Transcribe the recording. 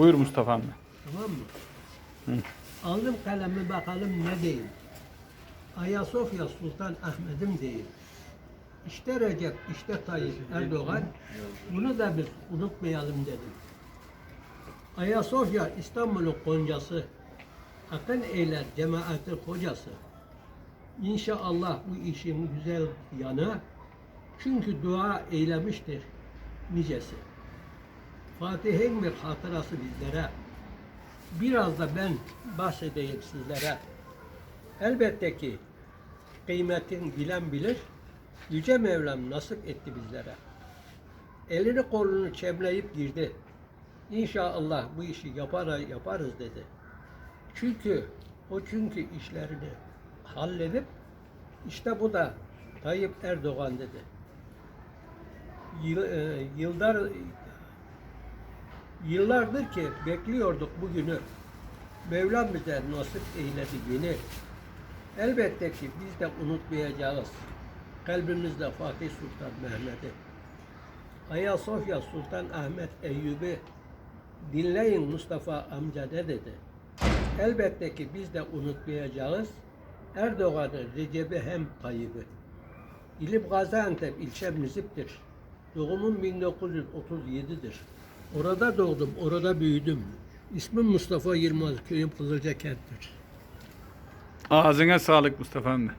Buyur Mustafa amca. Tamam mı? Aldım kalemi bakalım ne diyeyim. Ayasofya Sultan Ahmet'im diyeyim. İşte Recep, işte Tayyip Erdoğan. Bunu da biz unutmayalım dedim. Ayasofya İstanbul'un koncası. Akın eyler cemaatin hocası. İnşallah bu işin güzel yanı. Çünkü dua eylemiştir nicesi. Fatih'in bir hatırası bizlere. Biraz da ben bahsedeyim sizlere. Elbette ki kıymetin bilen bilir. Yüce Mevlam nasip etti bizlere. Elini kolunu çemleyip girdi. İnşallah bu işi yapar, yaparız dedi. Çünkü o çünkü işlerini halledip işte bu da Tayyip Erdoğan dedi. Yıl, e, yıllar Yıllardır ki bekliyorduk bugünü. Mevlam bize nasip eyledi yeni. Elbette ki biz de unutmayacağız. Kalbimizde Fatih Sultan Mehmet'i. Ayasofya Sultan Ahmet Eyyubi dinleyin Mustafa amca ne dedi. Elbette ki biz de unutmayacağız. Erdoğan'ı, Recep'i hem Tayyip'i. İlim Gaziantep ilçem Nizip'tir. Doğumum 1937'dir. Orada doğdum, orada büyüdüm. İsmim Mustafa Yılmaz, köyüm Kızılca kenttir. Ağzına sağlık Mustafa amca.